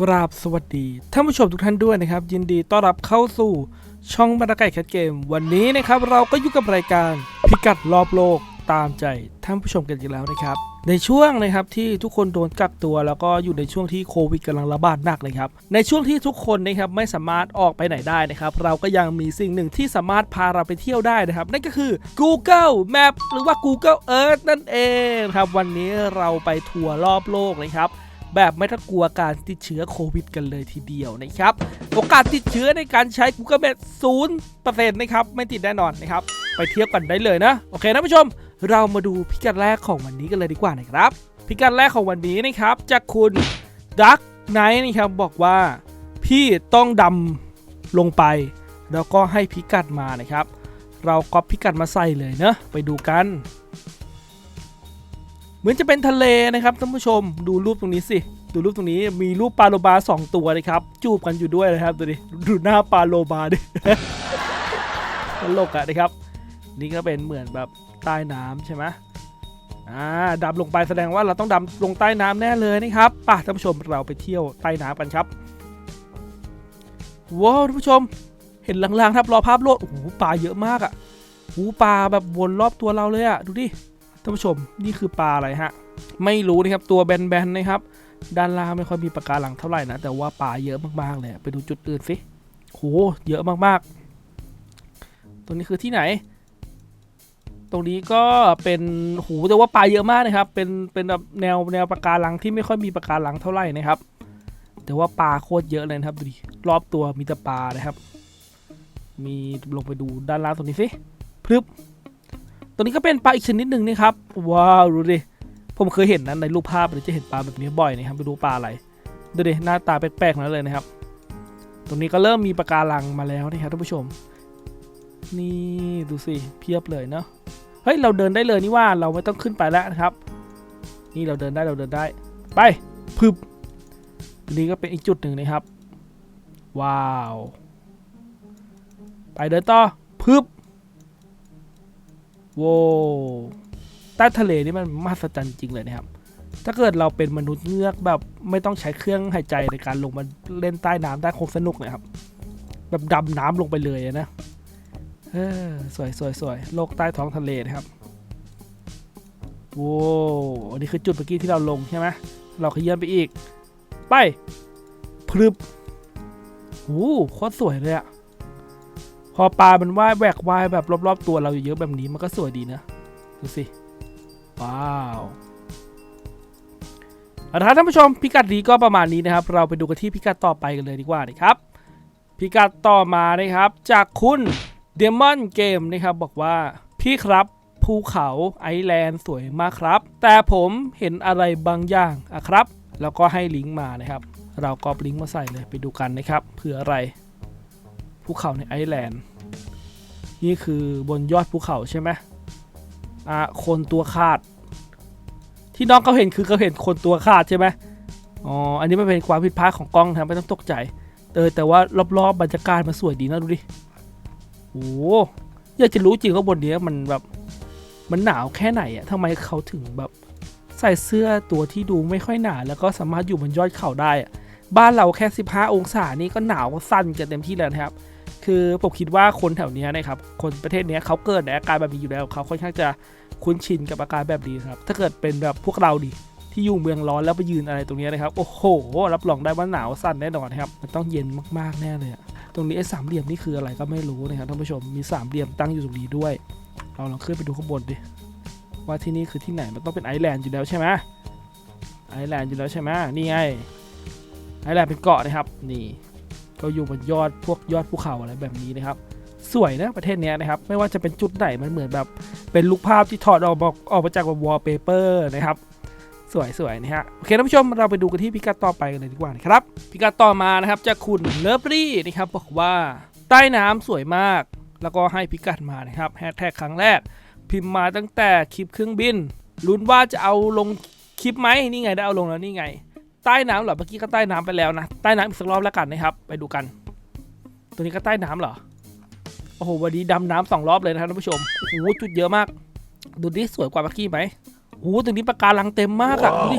กราบสวัสดีท่านผู้ชมทุกท่านด้วยนะครับ ยินดีต้อนรับเข้าสู่ช่องบรรดาไก่แคทเกม วันนี้นะครับเราก็อยู่กับรายการพิกัดรอบโลกตามใจท่านผู้ชมกันอีกแล้วนะครับ ในช่วงนะครับที่ทุกคนโดนกักตัวแล้วก็อยู่ในช่วงที่โควิดกำลังระบาดหนักเลยครับ ในช่วงที่ทุกคนนะครับไม่สามารถออกไปไหนได้นะครับ เราก็ยังมีสิ่งหนึ่งที่สามารถพาเราไปเที่ยวได้นะครับ นั่นก็คือ Google Map หรือว่า Google Earth นั่นเองครับวันนี้เราไปทัวร์รอบโลกเลยครับ แบบไม่ต้องกลัวการติดเชื้อโควิดกันเลยทีเดียวนะครับ โอกาสติดเชื้อในการใช้ Google Map 0%นต์นะครับ ไม่ติดแน่นอนนะครับ ไปเที่ยวกันได้เลยนะ โอเคนะผู้ชม เรามาดูพิกัดแรกของวันนี้กันเลยดีกว่านะครับ พิกัดแรกของวันนี้นะครับ จากคุณดักไนท์นะครับบอกว่าพี่ต้องดำลงไป แล้วก็ให้พิกัดมานะครับ เราก็พิกัดมาใส่เลยเนะไปดูกัน มือนจะเป็นทะเลนะครับท่านผู้ชมดูรูปตรงนี้สิดูรูปตรงนี้มีรูปปลาโลบาสองตัวนะครับจูบกันอยู่ด้วยนะครับดูดิดูหน้าปลาโลบาดิตลกอะนะครับ นี่ก็เป็นเหมือนแบบใต้น้ำใช่ไหมอ่าดำลงไปแสดงว่าเราต้องดำลงใต้น้ำแน่เลยนะครับป่ะท่านผู้ชมเราไปเที่ยวใต้น้ำกันครับว้าวท่านผู้ชม เห็นลางๆครับรอภาพโลดโอ้โหปลาเยอะมากอะโอ้ปลาแบบวนรอบตัวเราเลยอะดูดิ ท่านผู้ชมนี่คือปลาอะไรฮะ ไม่รู้นะครับตัวแบนๆนะครับ ด้านล่างไม่ค่อยมีปะการังเท่าไหร่นะ แต่ว่าปลาเยอะมากๆเลยไปดูจุดอื่นสิโหเยอะมากๆ ตรงนี้คือที่ไหน ตรงนี้ก็เป็นโหแต่ว่าปลาเยอะมากนะครับ เป็นเป็นแบบแนวแนวปะการังที่ไม่ค่อยมีปะการังเท่าไหร่นะครับ แต่ว่าปลาโคตรเยอะเลยนะครับดูดิรอบตัวมีแต่ปลานะครับ มีลงไปดูด้านล่างตรงนี้สิพรึบ ตัวนี้ก็เป็นปลาอีกชนิดหนึ่งนะครับ ว้าวดูดิผมเคยเห็นนะในรูปภาพเลยจะเห็นปลาแบบนี้บ่อยนะครับไปดูปลาอะไรดูดิหน้าตาแปลกๆนั้นเลยนะครับ ตรงนี้ก็เริ่มมีปะการังมาแล้วนะครับท่านผู้ชม นี่ดูสิเพียบเลยเนาะเฮ้ยเราเดินได้เลยนี่ว่าเราไม่ต้องขึ้นไปแล้วนะครับ นี่เราเดินได้เราเดินได้ ไปพึบตรงนี้ก็เป็นอีกจุดหนึ่งนะครับ ว้าว ไปเดินต่อพึบ โว้วใต้ทะเลนี่มันมหัศจรรย์จริงเลยนะครับ ถ้าเกิดเราเป็นมนุษย์เงือกแบบไม่ต้องใช้เครื่องหายใจในการลงมาเล่นใต้น้ำได้คงสนุกนะครับ แบบดำน้ำลงไปเลยนะเออสวยสวยสวยโลกใต้ท้องทะเลนะครับโว้วอันนี้คือจุดเมื่อกี้ที่เราลงใช่ไหมเราขยื่นไปอีก ไปพรึบโอ้โหโคตรสวยเลยอะ พอปลามันว่ายแหวกว่ายแบบรอบๆตัวเราเยอะๆแบบนี้มันก็สวยดีนะดูสิว้าวเอาละครับท่านผู้ชมพิกัดนี้ก็ประมาณนี้นะครับ เราไปดูกันที่พิกัดต่อไปกันเลยดีกว่านะครับพิกัดต่อมานะครับ จากคุณเดมอนเกมนะครับบอกว่าพี่ครับภูเขาไอแลนด์สวยมากครับ แต่ผมเห็นอะไรบางอย่างอะครับ แล้วก็ให้ลิงก์มานะครับ เราก็ลิงก์มาใส่เลยไปดูกันนะครับเผื่ออะไร ภูเขาในไอร์แลนด์ นี่คือบนยอดภูเขาใช่ไหมอ่าคนตัวขาด ที่น้องเขาเห็นคือเขาเห็นคนตัวขาดใช่ไหมอ๋อ อันนี้ไม่เป็นความผิดพลาดของกล้องนะครับไม่ต้องตกใจ เออแต่ว่ารอบๆบรรยากาศมันสวยดีนะดูดิ โอ้อยากจะรู้จริงว่าบนนี้มันแบบมันหนาวแค่ไหนอะทำไมเขาถึงแบบใส่เสื้อตัวที่ดูไม่ค่อยหนาแล้วก็สามารถอยู่บนยอดเขาได้อะบ้านเราแค่ 15 องศานี่ก็หนาวสั่นกันเต็มที่แล้วนะครับ คือผมคิดว่าคนแถวนี้นะครับ คนประเทศนี้เขาเกิดในอาการแบบนี้อยู่แล้วเขาค่อนข้างจะคุ้นชินกับอาการแบบนี้ครับ ถ้าเกิดเป็นแบบพวกเราดิที่อยู่เมืองร้อนแล้วไปยืนอะไรตรงนี้นะครับ โอ้โห รับรองได้ว่าหนาวสั่นแน่นอนครับ มันต้องเย็นมากๆแน่เลยตรงนี้ไอ้สามเหลี่ยมนี่คืออะไรก็ไม่รู้นะครับท่านผู้ชม มีสามเหลี่ยมตั้งอยู่ตรงนี้ด้วย เราลองขึ้นไปดูข้างบนดิ ว่าที่นี่คือที่ไหน มันต้องเป็นไอแลนด์อยู่แล้วใช่ไหมไอแลนด์อยู่แล้วใช่ไหมนี่ไง ไอแลนด์เป็นเกาะนะครับ นี่ ก็อยู่บนยอดพวกยอดภูเขาอะไรแบบนี้นะครับสวยนะประเทศเนี้ยนะครับ ไม่ว่าจะเป็นจุดไหนมันเหมือนแบบเป็นลูกภาพที่ถอดออกมาออกมาจากวอลเปเปอร์นะครับ สวยสวยนะฮะโอเคท่านผู้ชมเราไปดูกันที่พิกัดต่อไปกันเลยดีกว่านะครับพิกัดต่อมานะครับจากคุณเลิฟรี่นะครับบอกว่าใต้น้ำสวยมาก แล้วก็ให้พิกัดมานะครับแฮชแท็กครั้งแรก พิมพ์มาตั้งแต่คลิปเครื่องบินลุ้นว่าจะเอาลงคลิปไหมนี่ไงได้เอาลงแล้วนี่ไง ใต้น้ำเหรอเมื่อกี้ก็ใต้น้ำไปแล้วนะใต้น้ำอีกสักรอบแล้วกันนะครับ ไปดูกัน ตัวนี้ก็ใต้น้ำเหรอโอ้โหวันนี้ดำน้ำสองรอบเลยนะครับท่านผู้ชมโอ้โหจุดเยอะมาก ดูดิสวยกว่าเมื่อกี้ไหมโอ้โหตรงนี้ปะการังเต็มมากอะดูดิ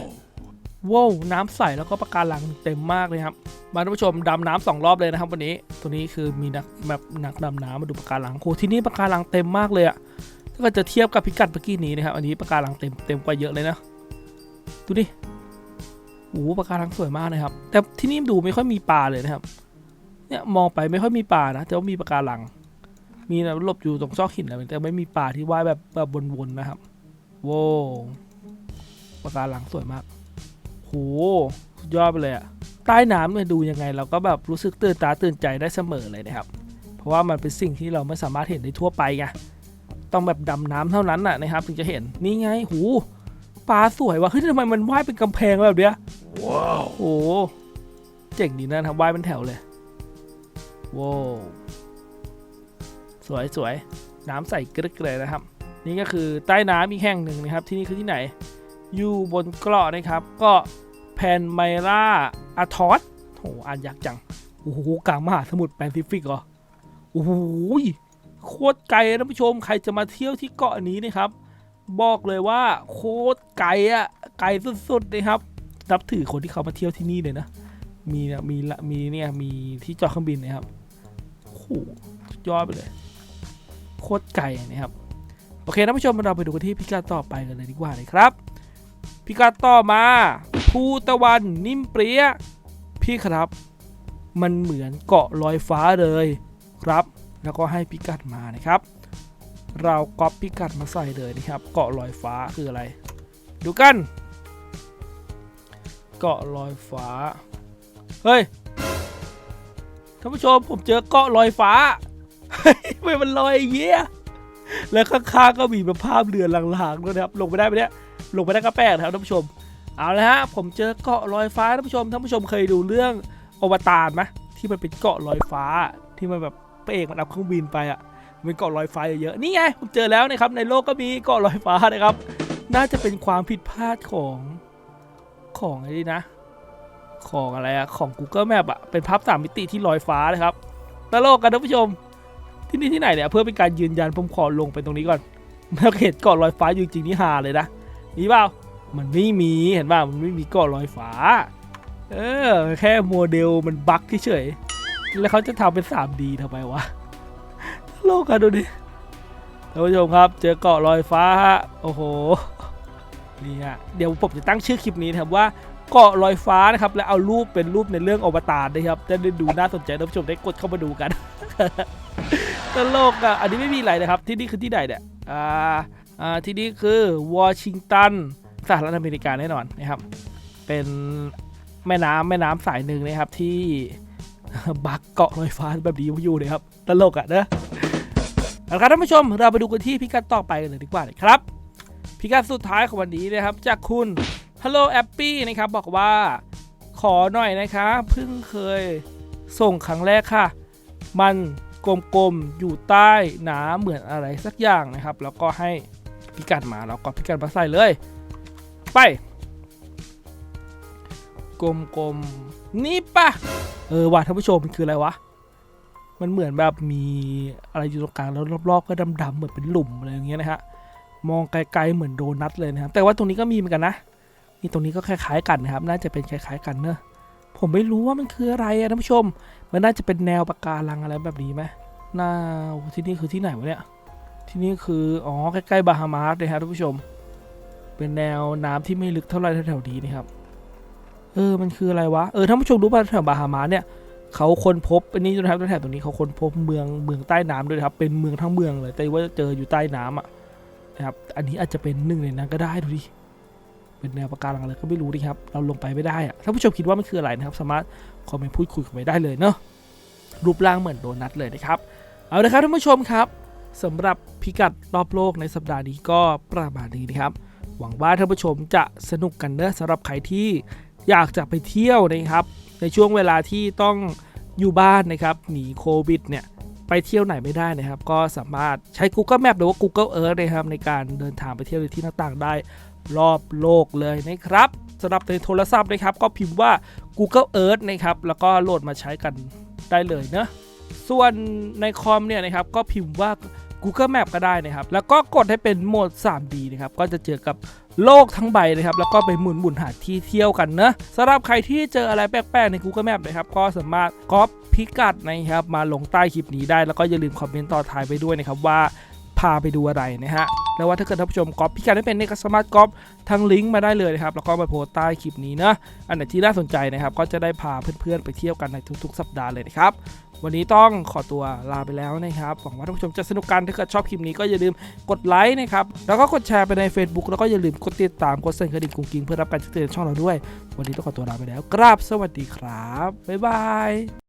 ว้าวน้ำใสแล้วก็ปะการังเต็มมากเลยครับมาท่านผู้ชมดำน้ำสองรอบเลยนะครับวันนี้ ตัวนี้คือมีนักแบบนักดำน้ำมาดูปะการังโอ้ที่นี่ปะการังเต็มมากเลยอะถ้าเกิดจะเทียบกับพิกัดเมื่อกี้นี้นะครับ อันนี้ปะการังเต็มเต็มกว่าเยอะเลยนะ ดูดิ โอ้โหปะการังสวยมากเลยครับ แต่ที่นี่ดูไม่ค่อยมีปลาเลยนะครับ เนี่ยมองไปไม่ค่อยมีปลานะ แต่ว่ามีปะการัง มีนะหลบอยู่ตรงซอกหินอะไรแต่ไม่มีปลาที่ว่ายแบบแบบวนๆนะครับโว้ปะการังสวยมากโหสุดยอดไปเลยอะใต้น้ำเนี่ยดูยังไง เราก็แบบรู้สึกตื่นตาตื่นใจได้เสมอเลยนะครับ เพราะว่ามันเป็นสิ่งที่เราไม่สามารถเห็นได้ทั่วไปไงต้องแบบดำน้ำเท่านั้นน่ะนะครับ ถึงจะเห็นนี่ไงหู ปลาสวยว่ะเฮ้ยทำไมมันว่ายเป็นกำแพงแบบเนี้ยว้าวโอ้เจ๋งดีนะครับว่ายเป็นแถวเลยว้าวสวยสวยน้ำใสกรึกเลยนะครับ นี่ก็คือใต้น้ำอีกแห่งหนึ่งนะครับ ที่นี่คือที่ไหน อยู่บนเกาะนะครับ ก็แพนไมราอาทอสโหอ่านยากจังโอ้โหกลางมหาสมุทรแปซิฟิกเหรอโอ้โหโคตรไกลนะท่านผู้ชมใครจะมาเที่ยวที่เกาะนี้นะครับ บอกเลยว่าโคตรไกลอะไกลสุดๆนะครับนับถือคนที่เขามาเที่ยวที่นี่เลยนะ มีนะมีละมีเนี่ยมีที่จอดเครื่องบินนะครับโอ้โหยอดไปเลย โคตรไกลนะครับ โอเคท่านผู้ชมเราไปดูกันที่พิกัดต่อไปกันเลยดีกว่าเลยครับ พิกัดต่อมาภูตะวันนิ่มเปรี้ยพี่ครับ มันเหมือนเกาะลอยฟ้าเลยครับ แล้วก็ให้พิกัดมานะครับ เราก๊อปพิกัดมาใส่เลยนะครับ เกาะลอยฟ้าคืออะไร ดูกัน เกาะลอยฟ้า เฮ้ย ท่านผู้ชมผมเจอเกาะลอยฟ้า เฮ้ยทำไมมันลอยอย่างเงี้ยแล้วข้างๆก็มีแบบภาพเรือลางๆด้วยนะครับ ลงไปได้ไหมเนี่ย ลงไปได้ก็แปลกนะครับท่านผู้ชม เอาละฮะ ผมเจอเกาะลอยฟ้าท่านผู้ชม ท่านผู้ชมเคยดูเรื่องอวตารไหมที่มันเป็นเกาะลอยฟ้าที่มันแบบพระเอกมันเอาเครื่องบินไปอะ เป็นเกาะลอยฟ้าเยอะๆนี่ไงผมเจอแล้วนะครับในโลกก็มีเกาะลอยฟ้านะครับ น่าจะเป็นความผิดพลาดของของอะไรนะ ของอะไรอะของ Google Map อะเป็นภาพสามมิติที่ลอยฟ้านะครับตลกกันท่านผู้ชม ที่นี่ที่ไหนเนี่ยเพื่อเป็นการยืนยันผมขอลงไปตรงนี้ก่อนเมื่อเห็นเกาะลอยฟ้าอยู่จริงๆนี่ฮาเลยนะมีเปล่ามันไม่มีเห็นป่ะมันไม่มีเกาะลอยฟ้า เออ แค่โมเดลมันบั๊กเฉยแล้วเขาจะทำเป็น 3D ทำไมวะ ตลกกันดูดิท่านผู้ชมครับ เจอเกาะลอยฟ้าฮะโอ้โหนี่ฮะเดี๋ยวผมจะตั้งชื่อคลิปนี้นะครับว่าเกาะลอยฟ้านะครับแล้วเอารูปเป็นรูปในเรื่องอวตารนะครับจะได้ดูน่าสนใจท่านผู้ชมได้กดเข้ามาดูกันตลกอะอันนี้ไม่มีอะไรนะครับที่นี่คือที่ไหนเนี่ยอ่าอ่าที่นี่คือวอชิงตันสหรัฐอเมริกาแน่นอนนะครับ เป็นแม่น้ำแม่น้ำสายหนึ่งนะครับที่บักเกาะลอยฟ้าแบบนี้อยู่นะครับตลกอะนะ เอาละครับท่านผู้ชมเราไปดูกันที่พิกัดต่อไปกันเลยดีกว่านะครับพิกัดสุดท้ายของวันนี้นะครับ จากคุณ Hello a p p y นะครับบอกว่าขอหน่อยนะคะเพิ่งเคยส่งครั้งแรกค่ะ มันกลมๆอยู่ใต้หนาเหมือนอะไรสักอย่างนะครับ แล้วก็ให้พิกัดมาแล้วก็พิกัดมาใส่เลย ไป กลมๆนี่ปะเออว่ะท่านผู้ชมมันคืออะไรวะ มันเหมือนแบบมีอะไรอยู่ตรงกลางแล้วรอบๆก็ดำๆเหมือนเป็นหลุมอะไรอย่างเงี้ยนะฮะมองไกลๆเหมือนโดนัทเลยนะครับแต่ว่าตรงนี้ก็มีเหมือนกันนะนี่ตรงนี้ก็คล้ายๆกันนะครับ น่าจะเป็นคล้ายๆกันเนอะผมไม่รู้ว่ามันคืออะไรอะท่านผู้ชม มันน่าจะเป็นแนวปะการังอะไรแบบนี้ไหมน่าที่นี่คือที่ไหนวะเนี่ยที่นี่คืออ๋อใกล้ๆบาฮามาสเลยครับท่านผู้ชม เป็นแนวน้ำที่ไม่ลึกเท่าไรแถวๆนี้นะครับเออมันคืออะไรวะเออท่านผู้ชมรู้ป่ะแถวบาฮามาสเนี่ย เขาค้นพบอันนี้นะครับแถวตรงนี้เขาค้นพบเมืองเมืองใต้น้ำด้วยครับ เป็นเมืองทั้งเมืองเลย แต่ว่าเจออยู่ใต้น้ำอะนะครับ อันนี้อาจจะเป็นหนึ่งในนั้นก็ได้ดูดิ เป็นแนวปะการังอะไรก็ไม่รู้ดิครับ เราลงไปไม่ได้อะท่าผู้ชมคิดว่ามันคืออะไรนะครับ สามารถคอมเมนต์พูดคุยกันไปได้เลยเนาะ รูปร่างเหมือนโดนัทเลยนะครับ เอาละครับท่านผู้ชมครับสำหรับพิกัดรอบโลกในสัปดาห์นี้ก็ประมาณนี้นะครับ หวังว่าท่านผู้ชมจะสนุกกันเนอะสำหรับใครที่อยากจะไปเที่ยวนะครับ ในช่วงเวลาที่ต้องอยู่บ้านนะครับหนีโควิดเนี่ยไปเที่ยวไหนไม่ได้นะครับ ก็สามารถใช้ Google Map หรือว่า Google Earth นะครับในการเดินทางไปเที่ยวในที่ต่างๆได้รอบโลกเลยนะครับสำหรับในโทรศัพท์นะครับ ก็พิมพ์ว่า Google Earth นะครับแล้วก็โหลดมาใช้กันได้เลยเนะส่วนในคอมเนี่ยนะครับก็พิมพ์ว่า Google Map ก็ได้นะครับ แล้วก็กดให้เป็นโหมด 3D นะครับ ก็จะเจอกับโลกทั้งใบนะครับ แล้วก็ไปหมุนหมุนหาที่เที่ยวกันเนะสำหรับใครที่เจออะไรแปลกๆใน Google Map นะครับ ก็สามารถก๊อปพิกัดนะครับ มาลงใต้คลิปนี้ได้ แล้วก็อย่าลืมคอมเมนต์ต่อท้ายไปด้วยนะครับว่าพาไปดูอะไรนะฮะ แล้วว่าถ้าเกิดท่านผู้ชมก๊อปพิกัดไม่เป็นเนี่ยก็สามารถก๊อปทางลิงก์มาได้เลยนะครับ แล้วก็มาโพสต์ใต้คลิปนี้นะ อันไหนที่น่าสนใจนะครับ ก็จะได้พาเพื่อนๆไปเที่ยวกันในทุกๆ สัปดาห์เลยนะครับ วันนี้ต้องขอตัวลาไปแล้วนะครับ หวังว่าท่านผู้ชมจะสนุกกันถ้าเกิดชอบคลิปนี้ก็อย่าลืมกดไลค์นะครับ แล้วก็กดแชร์ไปใน Facebook แล้วก็อย่าลืมกดติดตามกดสั่นกระดิ่งกุ้งกิ้งเพื่อรับการแจ้งเตือนช่องเราด้วย วันนี้ต้องขอตัวลาไปแล้วกราบสวัสดีครับบ๊ายบาย